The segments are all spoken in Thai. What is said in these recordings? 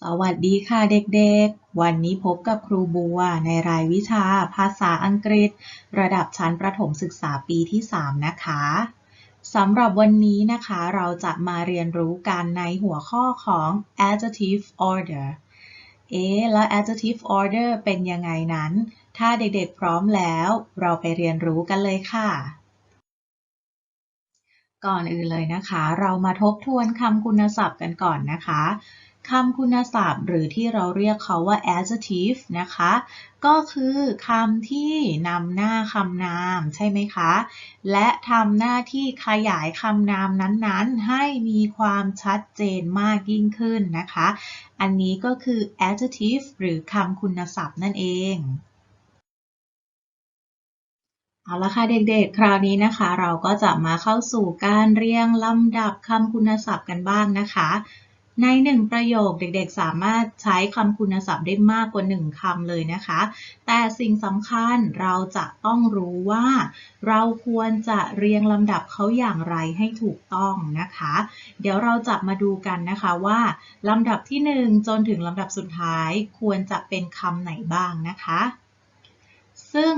สวัสดีค่ะเด็กๆ วันนี้พบกับครูบัวในรายวิชาภาษาอังกฤษ ระดับชั้นประถมศึกษาปีที่ 3 นะคะสำหรับวันนี้นะคะเราจะมาเรียนรู้กันในหัวข้อของ adjective order เอ๊แล้ว adjective order เป็นยังไงนั้น ถ้าเด็กๆพร้อมแล้ว เราไปเรียนรู้กันเลยค่ะ ก่อนอื่นเลยนะคะ เรามาทบทวนคำคุณศัพท์กันก่อนนะคะ คำคุณศัพท์หรือที่เราเรียกเขาว่า adjective นะคะ ก็คือคำที่นำหน้าคำนามใช่ไหมคะ และทำหน้าที่ขยายคำนามนั้นๆ ให้มีความชัดเจนมากยิ่งขึ้นนะคะ อันนี้ก็คือ adjective หรือคำคุณศัพท์นั่นเองเอาละค่ะเด็กๆ คราวนี้นะคะ เราก็จะมาเข้าสู่การเรียงลำดับคำคุณศัพท์กันบ้างนะคะ ในหนึ่งประโยคเด็กๆ สามารถใช้คำคุณศัพท์ได้มากกว่าหนึ่งคำเลยนะคะ แต่สิ่งสำคัญเราจะต้องรู้ว่า เราควรจะเรียงลำดับเขาอย่างไรให้ถูกต้องนะคะ เดี๋ยวเราจะมาดูกันนะคะว่าลำดับที่ 1 จนถึงลำดับสุดท้ายควรจะเป็นคำไหนบ้างนะคะ ซึ่ง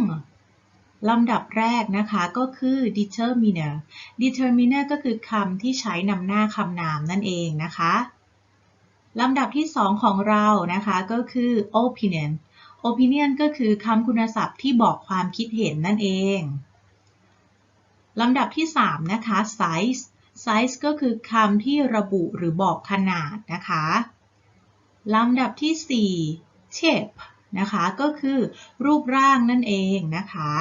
ลำดับแรกนะคะก็คือ determiner determiner ก็คือคำที่ใช้นำหน้าคำนามนั่นเองนะคะ ลำดับที่สองของเรานะคะก็คือ opinion opinion ก็คือคำคุณศัพท์ที่บอกความคิดเห็นนั่นเองลำดับที่ 3 นะคะ size size ก็คือคำที่ระบุหรือบอกขนาดนะคะลำดับที่ 4 shape นะคะก็คือรูปร่างนั่นเองนะคะ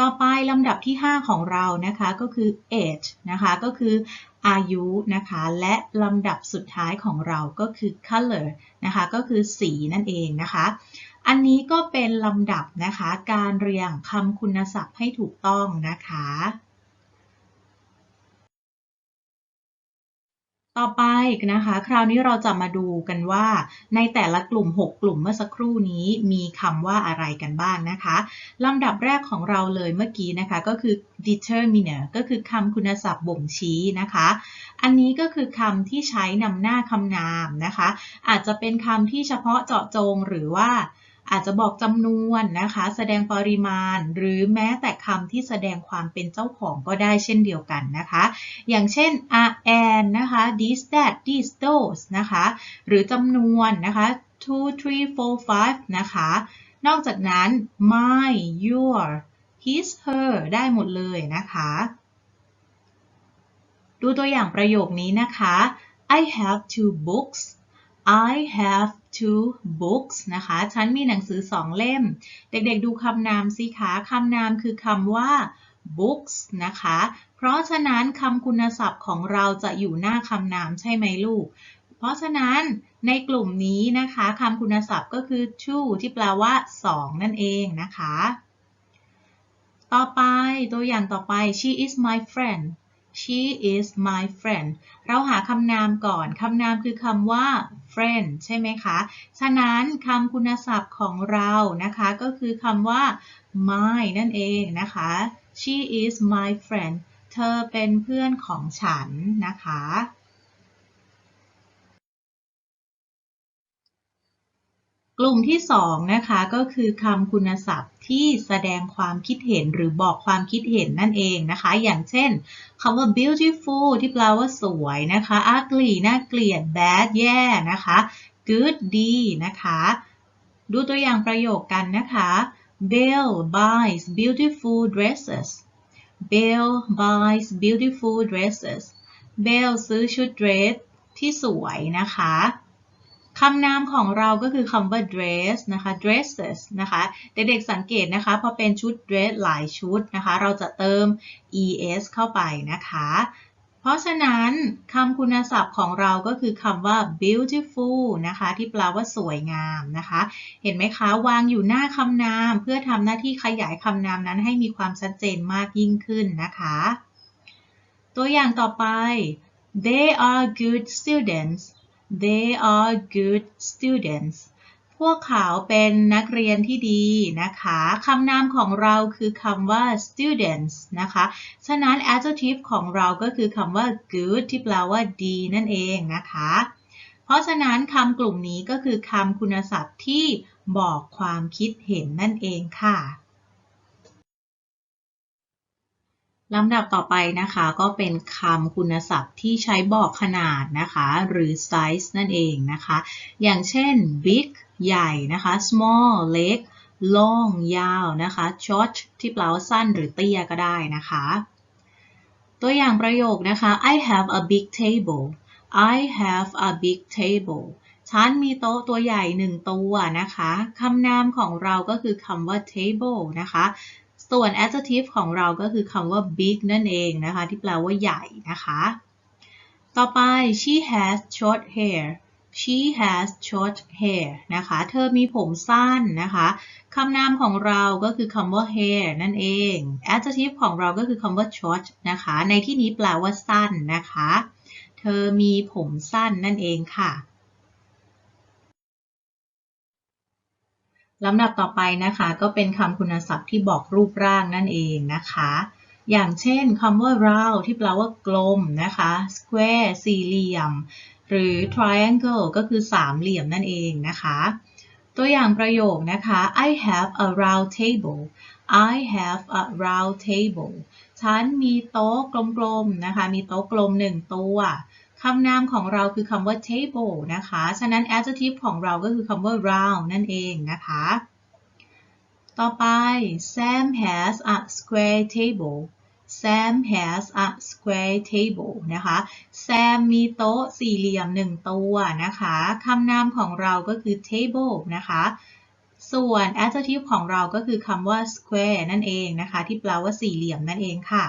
ต่อไปลำดับที่ 5 ของเรานะคะก็คือ age นะคะก็คือ อายุนะคะ และลำดับสุดท้ายของเราก็คือ color นะคะ ก็คือสีนั่นเองนะคะ อันนี้ก็เป็นลำดับนะคะ การเรียงคำคุณศัพท์ให้ถูกต้องนะคะ ต่อไปนะคะ คราวนี้เราจะมาดูกันว่า ในแต่ละกลุ่ม 6 กลุ่มเมื่อสักครู่นี้มีคำว่าอะไรกันบ้างนะคะลำดับแรกของเราเลยเมื่อกี้นะคะก็คือ determiner ก็คือคำคุณศัพท์บ่งชี้นะคะ อันนี้ก็คือคำที่ใช้นำหน้าคำนามนะคะ อาจจะเป็นคำที่เฉพาะเจาะจงหรือว่า อาจจะบอกจำนวนนะคะ แสดงปริมาณ หรือแม้แต่คำที่แสดงความเป็นเจ้าของก็ได้เช่นเดียวกันนะคะ อย่างเช่น are and นะคะ this that these those นะคะ หรือจำนวนนะคะ two three four five นะคะ นอกจากนั้น my your his her ได้หมดเลยนะคะ ดูตัวอย่างประโยคนี้นะคะ I have two books I have two books นะคะ ฉันมีหนังสือสองเล่ม เด็กๆดูคำนามสิคะคำนามคือคำว่า books นะคะ เพราะฉะนั้นคำคุณศัพท์ของเราจะอยู่หน้าคำนามใช่ไหมลูก เพราะฉะนั้นในกลุ่มนี้นะคะคำคุณศัพท์ก็คือ two ที่แปลว่า 2 นั่นเองนะคะ ต่อไปตัวอย่างต่อไป she is my friend she is my friend เราหาคำนามก่อน คำนามคือคำว่า friend ใช่ไหมคะ ฉะนั้นคำคุณศัพท์ของเรานะคะ ก็คือคำว่า my นั่นเองนะคะ she is my friend เธอเป็นเพื่อนของฉันนะคะ ลุ่มที่2นะคะก็คือคำคุณศัพท์ที่แสดงความคิดเห็นหรือบอกความคิดเห็นนั่นเองนะคะ อย่างเช่นคำว่า beautiful ที่แปลว่าสวยนะคะ ugly น่าเกลียด bad แย่นะคะ good ดีนะคะ ดูตัวอย่างประโยคกันนะคะ Bill buys beautiful dresses Bill buys beautiful dresses Bill ซื้อชุดเดรสที่สวยนะคะ คำนามของเราก็คือคำว่า dress นะคะ dresses นะคะเด็กๆสังเกตนะคะพอเป็นชุด dress หลายชุดนะคะ เราจะเติม es เข้าไปนะคะ เพราะฉะนั้นคำคุณศัพท์ของเราก็คือคำว่า beautiful นะคะที่แปลว่าสวยงามนะคะ เห็นไหมคะวางอยู่หน้าคำนามเพื่อทำหน้าที่ขยายคำนามนั้นให้มีความชัดเจนมากยิ่งขึ้นนะคะ ตัวอย่างต่อไป they are good students They are good students พวกเขาเป็นนักเรียนที่ดีนะคะคำนามของเราคือคำว่า students นะคะ ฉะนั้น adjective ของเราก็คือคำว่า good ที่แปลว่าดีนั่นเองนะคะ เพราะฉะนั้นคำกลุ่มนี้ก็คือคำคุณศัพท์ที่บอกความคิดเห็นนั่นเองค่ะ ลำดับต่อไปนะคะก็เป็นคำคุณศัพท์ที่ใช้บอกขนาดนะคะ หรือ size นั่นเองนะคะ อย่างเช่น big ใหญ่นะคะ small เล็ก long ยาวนะคะ short ที่แปลว่าสั้นหรือเตี้ยก็ได้นะคะ ตัวอย่างประโยคนะคะ I have a big table I have a big table ฉันมีโต๊ะตัวใหญ่หนึ่งตัวนะคะ คำนามของเราก็คือคำว่า table นะคะ ส่วน adjective ของเราก็คือคำว่า big นั่นเองนะคะ ที่แปลว่าใหญ่นะคะ ต่อไป she has short hair she has short hair นะคะ เธอมีผมสั้นนะคะ คำนามของเราก็คือคำว่า hair นั่นเอง adjective ของเราก็คือคำว่า short นะคะ ในที่นี้แปลว่าสั้นนะคะ เธอมีผมสั้นนั่นเองค่ะ ลำดับต่อไปนะคะ ก็เป็นคำคุณศัพท์ที่บอกรูปร่างนั่นเองนะคะ อย่างเช่นคำว่า round ที่แปลว่ากลมนะคะ square สี่เหลี่ยม หรือ triangle ก็คือสามเหลี่ยมนั่นเองนะคะ ตัวอย่างประโยคนะคะ I have a round table I have a round table ฉันมีโต๊ะกลมๆนะคะ มีโต๊ะกลมหนึ่งตัว คำนามของเราคือคำว่า table นะคะ ฉะนั้น adjective ของเราก็คือคำว่า round นั่นเองนะคะ ต่อไป Sam has a square table Sam has a square table นะคะ Sam มีโต๊ะสี่เหลี่ยมหนึ่งตัวนะคะ คำนามของเราก็คือ table นะคะ ส่วน adjective ของเราก็คือคำว่า square นั่นเองนะคะ ที่แปลว่าสี่เหลี่ยมนั่นเองค่ะ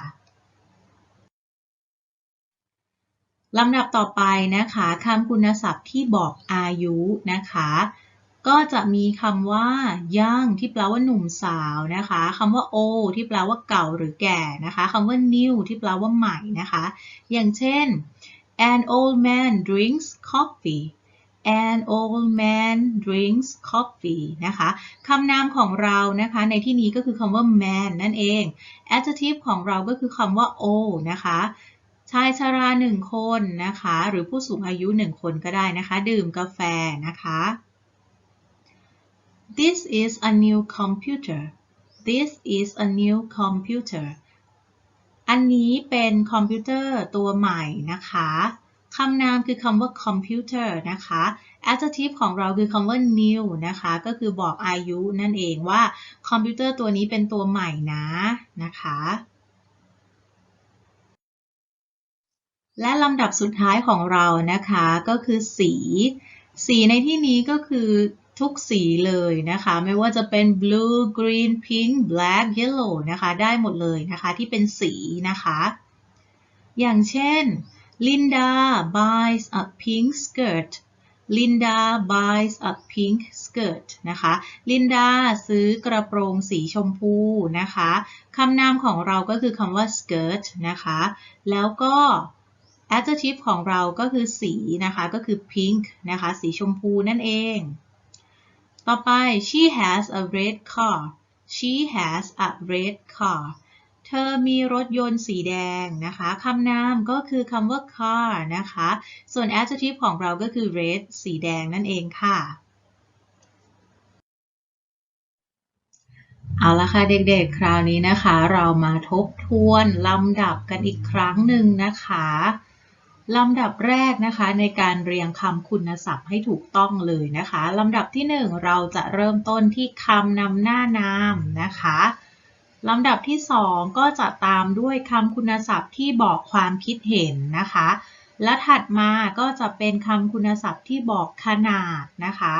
ลำดับต่อไปนะคะคำคุณศัพท์ที่บอกอายุนะคะ ก็จะมีคำว่า young ที่แปลว่าหนุ่มสาวนะคะคำว่า old ที่แปลว่าเก่าหรือแก่นะคะคำว่า new ที่แปลว่าใหม่นะคะ อย่างเช่น an old man drinks coffee an old man drinks coffee นะคะคำนามของเรานะคะในที่นี้ก็คือคำว่า man นั่นเอง adjective ของเราก็คือคำว่า old นะคะ ชายชาราหนึ่งคนนะคะ หรือผู้สูงอายุหนึ่งคนก็ได้นะคะ ดื่มกาแฟนะคะ This is a new computer This is a new computer อันนี้เป็นคอมพิวเตอร์ตัวใหม่นะคะคำนามคือคำว่า computer นะคะ adjective ของเราคือคำว่า new นะคะ ก็คือบอกอายุนั่นเองว่าคอมพิวเตอร์ตัวนี้เป็นตัวใหม่นะนะคะ และลำดับสุดท้ายของเรานะคะก็คือสี สีในที่นี้ก็คือทุกสีเลยนะคะ ไม่ว่าจะเป็น blue green pink black yellow นะคะ ได้หมดเลยนะคะที่เป็นสีนะคะ อย่างเช่น Linda buys a pink skirt Linda buys a pink skirt นะคะ Linda ซื้อกระโปรงสีชมพูนะคะ คำนามของเราก็คือคำว่า skirt นะคะ แล้วก็ adjective ของเราก็คือสีนะคะก็คือ pink นะคะสีชมพูนั่นเอง ต่อไป she has a red car she has a red car เธอมีรถยนต์สีแดงนะคะคำนามก็คือคำว่า car นะคะ ส่วน adjective ของเราก็คือ red สีแดงนั่นเองค่ะ เอาละค่ะเด็กๆ คราวนี้นะคะ เรามาทบทวนลำดับกันอีกครั้งหนึ่งนะคะ ลำดับแรกนะคะในการเรียงคำคุณศัพท์ให้ถูกต้องเลยนะคะลำดับที่ 1 เราจะเริ่มต้นที่คำนำหน้านามนะคะลำดับที่ 2 ก็จะตามด้วยคำคุณศัพท์ที่บอกความคิดเห็นนะคะ และถัดมาก็จะเป็นคำคุณศัพท์ที่บอกขนาดนะคะ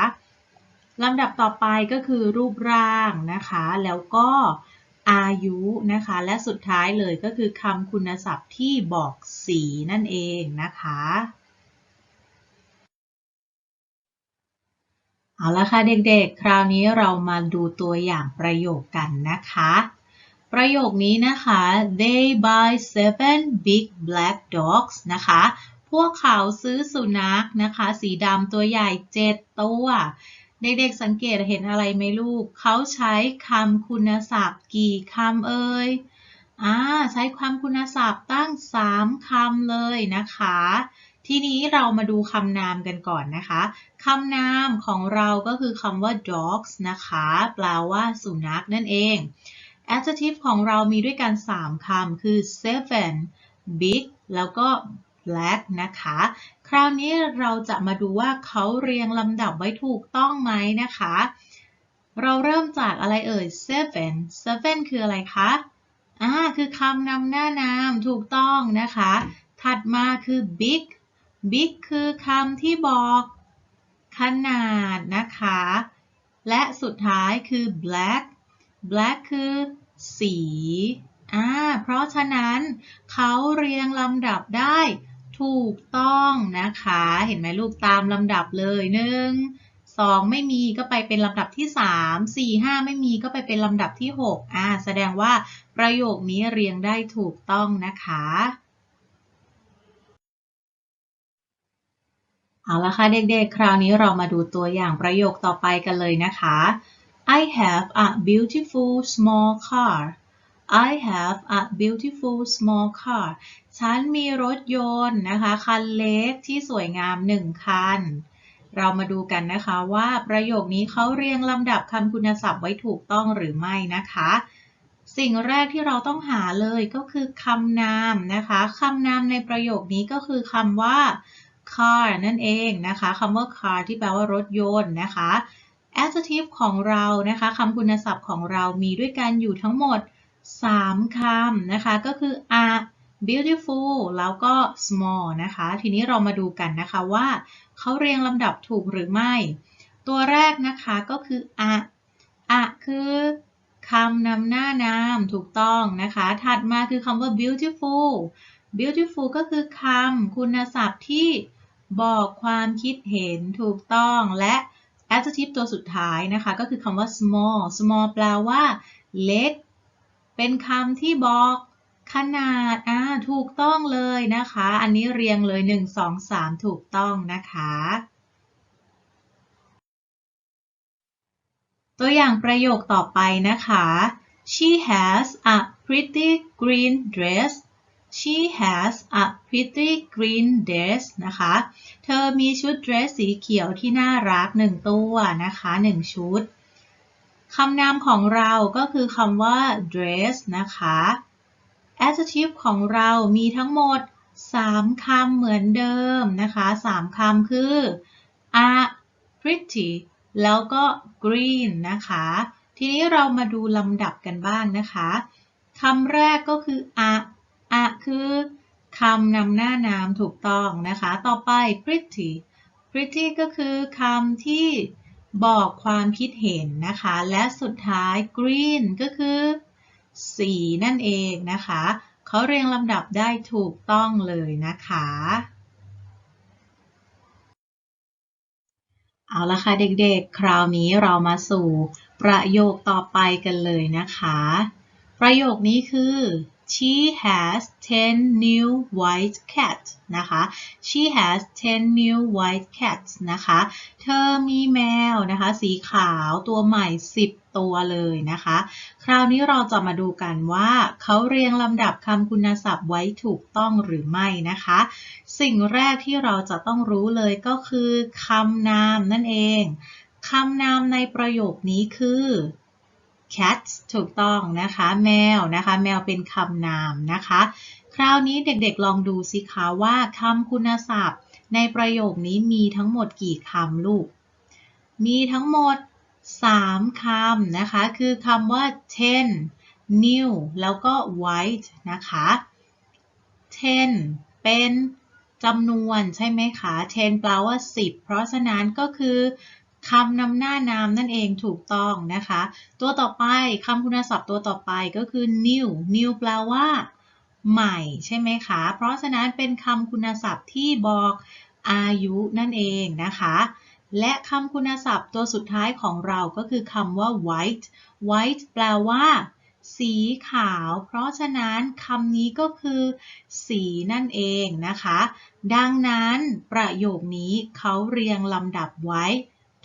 ลำดับต่อไปก็คือรูปร่างนะคะ แล้วก็ อายุนะคะ และสุดท้ายเลยก็คือคำคุณศัพท์ที่บอกสีนั่นเองนะคะ เอาละค่ะเด็กๆ คราวนี้เรามาดูตัวอย่างประโยคกันนะคะ ประโยคนี้นะคะ they buy seven big black dogs นะคะ พวกเขาซื้อสุนัขนะคะ สีดำตัวใหญ่ 7 ตัว เด็กๆสังเกตเห็นอะไรไหมลูก เขาใช้คำคุณศัพท์กี่คำเอ่ยอ่าใช้คำคุณศัพท์ตั้ง 3 คำเลยนะคะททีนี้เรามาดูคำนามกันก่อนนะคะ คำนามของเราก็คือคำว่า dogs นะคะ แปลว่าสุนัขนั่นเอง adjective ของเรามีด้วยกัน 3 คำ คือ seven big แล้วก็ black นะคะ คราวนี้เราจะมาดูว่าเขาเรียงลำดับไว้ถูกต้องไหมนะคะ เราเริ่มจากอะไรเอ่ย seven seven คืออะไรคะอ่าคือคำนำหน้านามถูกต้องนะคะ ถัดมาคือ big big คือคำที่บอกขนาดนะคะ และสุดท้ายคือ black black คือสีอ่าเพราะฉะนั้นเขาเรียงลำดับได้ ถูกต้องนะคะ เห็นไหมลูกตามลำดับเลยหนึ่งสองไม่มีก็ไปเป็นลำดับที่สามสี่ห้าไม่มีก็ไปเป็นลำดับที่หกอ่าแสดงว่าประโยคนี้เรียงได้ถูกต้องนะคะเอาละค่ะเด็กๆ คราวนี้เรามาดูตัวอย่างประโยคต่อไปกันเลยนะคะ I have a beautiful small car I have a beautiful small car ฉันมีรถยนต์นะคะ คันเล็กที่สวยงามหนึ่งคัน เรามาดูกันนะคะว่าประโยคนี้เขาเรียงลำดับคำคุณศัพท์ไว้ถูกต้องหรือไม่นะคะ สิ่งแรกที่เราต้องหาเลยก็คือคำนามนะคะคำนามในประโยคนี้ก็คือคำว่า car นั่นเองนะคะคำว่า car ที่แปลว่ารถยนต์นะคะ adjective ของเรานะคะคำคุณศัพท์ของเรามีด้วยกันอยู่ทั้งหมด 3คำนะคะ ก็คือ a beautiful แล้วก็ small นะคะ ทีนี้เรามาดูกันนะคะว่าเขาเรียงลำดับถูกหรือไม่ ตัวแรกนะคะก็คือ a a คือคำนำหน้านามถูกต้องนะคะ ถัดมาคือคำว่า beautiful beautiful ก็คือคำคุณศัพท์ที่บอกความคิดเห็นถูกต้องและ adjective ตัวสุดท้ายนะคะ ก็คือคำว่า small small แปลว่าเล็ก เป็นคำที่บอก ขนาดอ่าถูกต้องเลยนะคะ อันนี้เรียงเลย 1 2 3 ถูกต้องนะคะ ตัวอย่างประโยคต่อไปนะคะ she has a pretty green dress she has a pretty green dress นะคะ เธอมีชุดเดรสสีเขียวที่น่ารักหนึ่งตัวนะคะหนึ่งชุดคำนามของเราก็คือคำว่า dress นะคะ adjective ของเรามีทั้งหมด 3 คำเหมือนเดิมนะคะ 3 คำคือ a pretty แล้วก็ green นะคะ ทีนี้เรามาดูลำดับกันบ้างนะคะ คำแรกก็คือ a อะคือคำนำหน้านามถูกต้องนะคะ ต่อไป pretty pretty ก็คือคำที่บอกความคิดเห็นนะคะ และสุดท้าย green ก็คือ สีนั่นเองนะคะเขาเรียงลำดับได้ถูกต้องเลยนะคะ เอาละค่ะเด็กๆ คราวนี้เรามาสู่ประโยคต่อไปกันเลยนะคะ ประโยคนี้คือ she has 10 new white cats นะคะ she has 10 new white cats นะคะ เธอมีแมวนะคะ สีขาวตัวใหม่ 10 ตัวเลยนะคะ คราวนี้เราจะมาดูกันว่าเขาเรียงลำดับคำคุณศัพท์ไว้ถูกต้องหรือไม่นะคะ สิ่งแรกที่เราจะต้องรู้เลยก็คือคำนามนั่นเองคำนามในประโยคนี้คือ cat ถูกต้องนะคะ แมวนะคะ แมวเป็นคำนามนะคะ คราวนี้เด็กๆลองดูสิคะว่าคำคุณศัพท์ ในประโยคนี้มีทั้งหมดกี่คำลูก มีทั้งหมด 3คำนะคะ คือคำว่า ten new แล้วก็ white นะคะ ten เป็นจำนวนใช่ไหมคะ ten แปลว่า 10 เพราะฉะนั้นก็คือ คำนำหน้านามนั่นเองถูกต้องนะคะ ตัวต่อไปคำคุณศัพท์ตัวต่อไปก็คือ new new แปลว่า ใหม่ใช่ไหมคะ เพราะฉะนั้นเป็นคำคุณศัพท์ที่บอกอายุนั่นเองนะคะ และคำคุณศัพท์ตัวสุดท้ายของเราก็คือคำว่า white white แปลว่า สีขาว เพราะฉะนั้นคำนี้ก็คือ สีนั่นเองนะคะ ดังนั้นประโยคนี้เขาเรียงลำดับไว้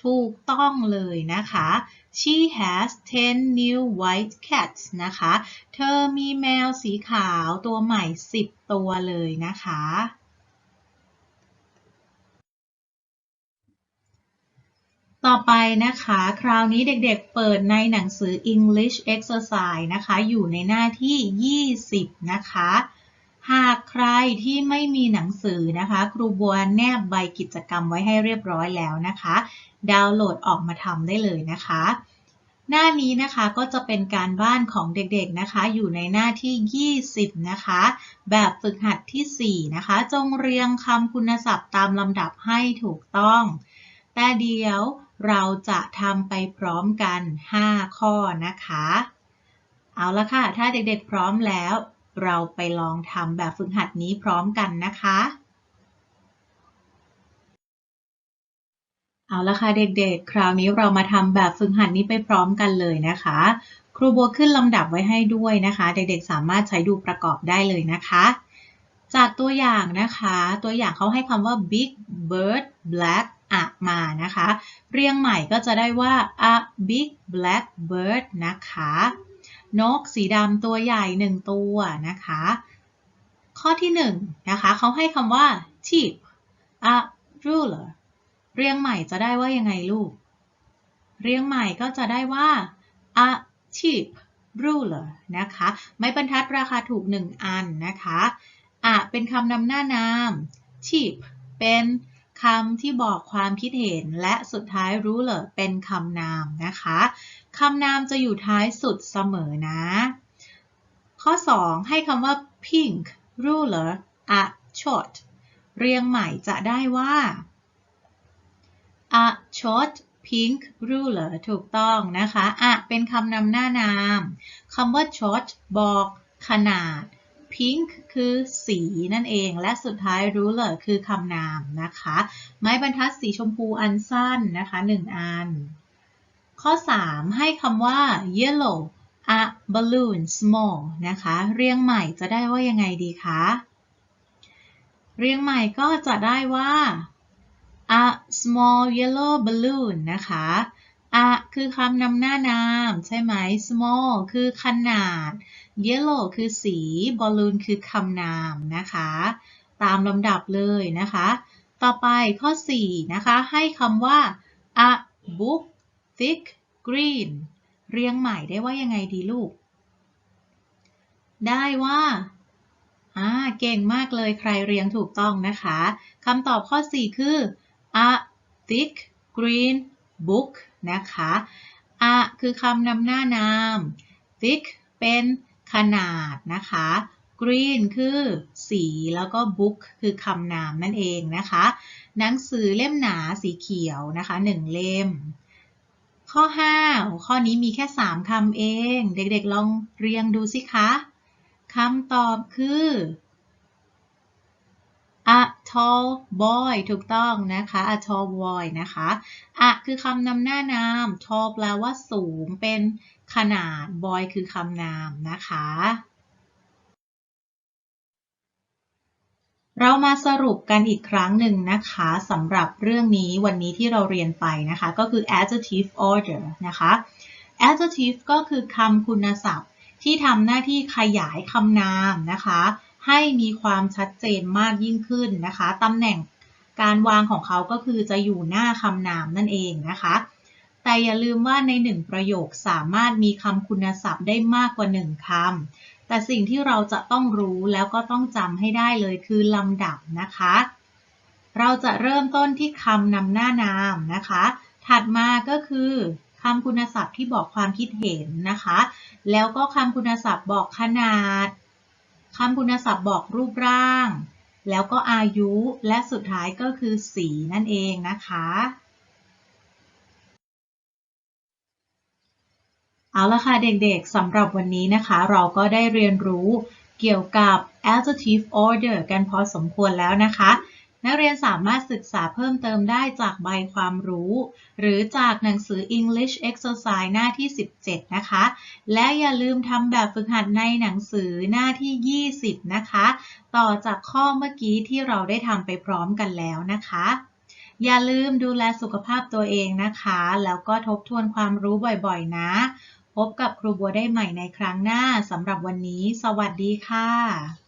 ถูกต้องเลยนะคะ she has ten new white cats นะคะ เธอมีแมวสีขาวตัวใหม่ 10 ตัวเลยนะคะ ต่อไปนะคะ คราวนี้เด็กๆเปิดในหนังสือ English Exercise นะคะ อยู่ในหน้าที่ 20 นะคะหากใครที่ไม่มีหนังสือนะคะ ครูบัวแนบใบกิจกรรมไว้ให้เรียบร้อยแล้วนะคะ ดาวน์โหลดออกมาทำได้เลยนะคะ หน้านี้นะคะก็จะเป็นการบ้านของเด็กๆนะคะ อยู่ในหน้าที่ 20 นะคะ แบบฝึกหัดที่ 4 นะคะ จงเรียงคำคุณศัพท์ตามลำดับให้ถูกต้อง แต่เดี๋ยวเราจะทำไปพร้อมกัน 5 ข้อนะคะ เอาละค่ะ ถ้าเด็กๆพร้อมแล้ว เราไปลองทำแบบฝึกหัดนี้พร้อมกันนะคะ เอาละค่ะเด็กๆ คราวนี้เรามาทำแบบฝึกหัดนี้ไปพร้อมกันเลยนะคะ ครูโบขึ้นลำดับไว้ให้ด้วยนะคะ เด็กๆ สามารถใช้ดูประกอบได้เลยนะคะ จากตัวอย่างนะคะ ตัวอย่างเขาให้คำว่า big bird black อะมานะคะ เรียงใหม่ก็จะได้ว่า a big black bird นะคะ นกสีดำตัวใหญ่หนึ่งตัวนะคะ ข้อที่หนึ่งนะคะเขาให้คำว่า sheep a ruler เรียงใหม่จะได้ว่ายังไงลูก เรียงใหม่ก็จะได้ว่า a cheap ruler นะคะ ไม้บรรทัดราคาถูก 1 อันนะคะอะเป็นคำนำหน้านาม cheap เป็นคำที่บอกความคิดเห็นและสุดท้าย ruler เป็นคำนามนะคะคำนามจะอยู่ท้ายสุดเสมอนะ ข้อ 2 ให้คำว่า pink ruler a short เรียงใหม่จะได้ว่า a short pink ruler ถูกต้องนะคะอะเป็นคำนำหน้านามคำว่า short บอกขนาด pink คือสีนั่นเอง และสุดท้าย ruler คือคำนามนะคะ ไม้บรรทัดสีชมพูอันสั้นนะคะ1อัน ข้อ 3 ให้คำว่า yellow a balloon small นะคะ เรียงใหม่จะได้ว่ายังไงดีคะ เรียงใหม่ก็จะได้ว่า a small yellow balloon นะคะ a คือคำนำหน้านามใช่ไหม small คือขนาด yellow คือสี balloon คือคำนามนะคะ ตามลำดับเลยนะคะ ต่อไปข้อ 4 นะคะ ให้คำว่า a book thick green เรียงใหม่ได้ว่ายังไงดีลูก ได้ว่าอ่าเก่งมากเลยใครเรียงถูกต้องนะคะคำตอบข้อ 4 คือ a thick green book นะคะ a คือคำนำหน้านาม thick เป็นขนาดนะคะ green คือสีแล้วก็ book คือคำนามนั่นเองนะคะ หนังสือเล่มหนาสีเขียวนะคะ1เล่ม ข้อ 5 ข้อนี้มีแค่ 3คำเอง เด็กๆลองเรียงดูสิคะคำตอบคือ tall boy ถูกต้องนะคะ a tall boy นะคะ a คือคำนำหน้านาม tall แปลว่าสูงเป็นขนาด boy คือคำนามนะคะ เรามาสรุปกันอีกครั้งหนึ่งนะคะสำหรับเรื่องนี้วันนี้ที่เราเรียนไปนะคะ ก็คือ adjective order นะคะ adjective ก็คือคำคุณศัพท์ที่ทำหน้าที่ขยายคำนามนะคะ ให้มีความชัดเจนมากยิ่งขึ้นนะคะตำแหน่งการวางของเขาก็คือจะอยู่หน้าคำนามนั่นเองนะคะ แต่อย่าลืมว่าในหนึ่งประโยคสามารถมีคำคุณศัพท์ได้มากกว่าหนึ่งคำ แต่สิ่งที่เราจะต้องรู้แล้วก็ต้องจำให้ได้เลยคือลำดับนะคะ เราจะเริ่มต้นที่คำนำหน้านามนะคะ ถัดมาก็คือคำคุณศัพท์ที่บอกความคิดเห็นนะคะ แล้วก็คำคุณศัพท์บอกขนาด คำคุณศัพท์บอกรูปร่าง แล้วก็อายุและสุดท้ายก็คือสีนั่นเองนะคะ เอาละค่ะเด็กๆสำหรับวันนี้นะคะ เราก็ได้เรียนรู้เกี่ยวกับ adjective order กันพอสมควรแล้วนะคะ นักเรียนสามารถศึกษาเพิ่มเติมได้จากใบความรู้ หรือจากหนังสือ English Exercise หน้าที่ 17 นะคะ และอย่าลืมทำแบบฝึกหัดในหนังสือหน้าที่ 20 นะคะ ต่อจากข้อเมื่อกี้ที่เราได้ทำไปพร้อมกันแล้วนะคะอย่าลืมดูแลสุขภาพตัวเองนะคะ แล้วก็ทบทวนความรู้บ่อยๆ นะ พบกับครูบัวได้ใหม่ในครั้งหน้าสำหรับวันนี้ สวัสดีค่ะ